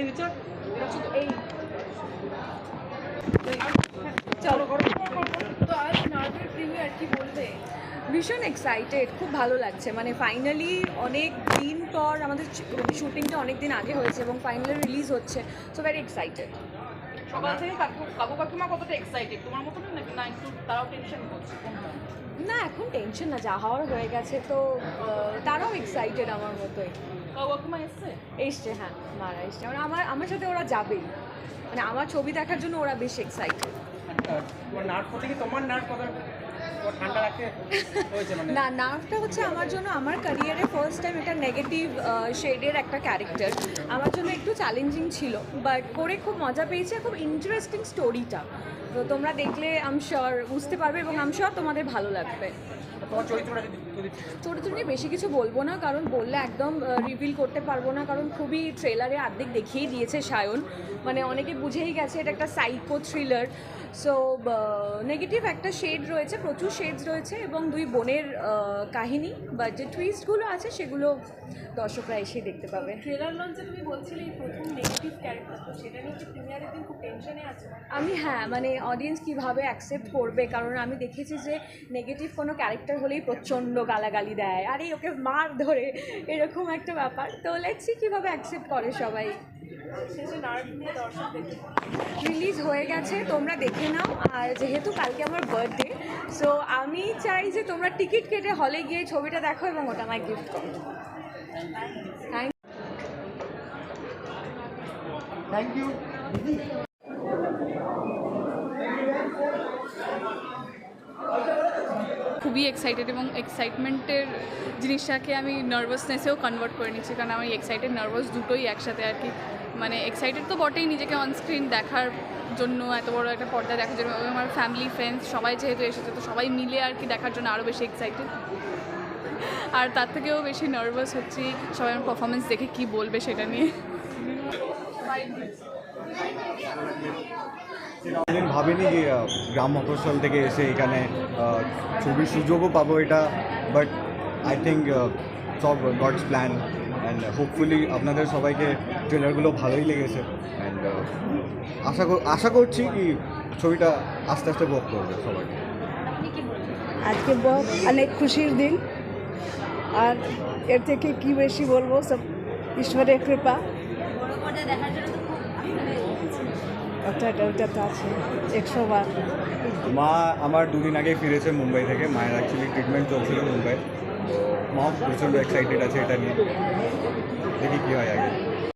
এই চলো প্রিমিয়ার কি বলবে ভীষণ এক্সাইটেড খুব ভালো লাগছে। মানে ফাইনালি অনেক দিন পর আমাদের শুটিংটা অনেক দিন আগে হয়েছে এবং ফাইনালি রিলিজ হচ্ছে। সো ভেরি এক্সাইটেড সকাল থেকে কাকু কাকু কাকিমা কতটা এক্সাইটেড তোমার মতো না, একটু তারাও টেনশন করছে। না এখন টেনশন না যা হওয়ার হয়ে গেছে তো তারাও এক্সাইটেড আমার মতোই। এসছে? এসছে হ্যাঁ মারা এসছে। মানে আমার আমার সাথে ওরা যাবেই। মানে আমার ছবি দেখার জন্য ওরা বেশ এক্সাইটেড তোমার নার্ভ করতে তোমার নার্ভ কত না নার্ভটা হচ্ছে আমার জন্য আমার ক্যারিয়ারে ফার্স্ট টাইম এটা নেগেটিভ শেডের একটা ক্যারেক্টার আমার জন্য একটু চ্যালেঞ্জিং ছিল বাট করে খুব মজা পেয়েছে খুব ইন্টারেস্টিং স্টোরিটা তো তোমরা দেখলে আম শিওর বুঝতে পারবে এবং আম শিওর তোমাদের ভালো লাগবে। তোমার চরিত্রটা চরিত্র নিয়ে বেশি কিছু বলব না কারণ বললে একদম রিভিল করতে পারব না কারণ খুবই ট্রেলারে অর্ধেক দেখিয়ে দিয়েছে সায়ন। মানে অনেকে বুঝেই গেছে এটা একটা সাইকো থ্রিলার সো নেগেটিভ একটা শেড রয়েছে প্রচুর শেডস রয়েছে এবং দুই বোনের কাহিনী বা যে টুইস্টগুলো আছে সেগুলো দর্শকরা এসে দেখতে পাবে। ট্রেলার লঞ্চে তুমি বলছিলে এই প্রথম নেগেটিভ ক্যারেক্টার তো সেটা নিয়ে প্রিমিয়ারের দিন খুব টেনশনে আছে? আমি হ্যাঁ মানে অডিয়েন্স কীভাবে অ্যাকসেপ্ট করবে? কারণ আমি দেখেছি যে নেগেটিভ কোনো ক্যারেক্টার হলেই প্রচণ্ড গালাগালি দেয়, আরে ওকে মার ধরে, এরকম একটা ব্যাপার। তো লেটসি কীভাবে অ্যাকসেপ্ট করে সবাই। রিলিজ হয়ে গেছে, তোমরা দেখে নাও। আর যেহেতু কালকে আমার বার্থডে সো আমি চাই যে তোমরা টিকিট কেটে হলে গিয়ে ছবিটা দেখো এবং ওটা আমায় গিফট করো। থ্যাংক থ্যাংক ইউ খুবই এক্সাইটেড এবং এক্সাইটমেন্টের জিনিসটাকে আমি নার্ভাসনেসেও কনভার্ট করে নিচ্ছি। কারণ আমি এক্সাইটেড নার্ভাস দুটোই একসাথে আর কি। মানে এক্সাইটেড তো বটেই নিজেকে অন স্ক্রিন দেখার জন্য, এত বড় একটা পর্দা দেখার জন্য। আমার ফ্যামিলি ফ্রেন্ডস সবাই যেহেতু এসেছে, তো সবাই মিলে আর কি দেখার জন্য আরও বেশি এক্সাইটেড আর তার থেকেও বেশি নার্ভাস হচ্ছি। সবাই আমার পারফরমেন্স দেখে কী বলবে সেটা নিয়ে। কোনোদিন ভাবিনি যে গ্রাম মফস্বল থেকে এসে এখানে ছবির সুযোগও পাবো এটা বাট আই থিঙ্ক সব গডস প্ল্যান অ্যান্ড হোপফুলি আপনাদের সবাইকে ট্রেলারগুলো ভালোই লেগেছে অ্যান্ড আশা আশা করছি কি ছবিটা আস্তে আস্তে ভোগ করবে সবাই। আজকে বহুত অনেক খুশির দিন। আর এর থেকে কি বেশি বলব সব, ঈশ্বরের কৃপা। একশো মা আমার দুদিন আগে ফিরেছে মুম্বাই থেকে, মায়ের অ্যাকচুয়ালি ট্রিটমেন্ট চলছিল মুম্বাই মা প্রচণ্ড এক্সাইটেড আছে এটা নিয়ে। দেখি কী হয় আগে।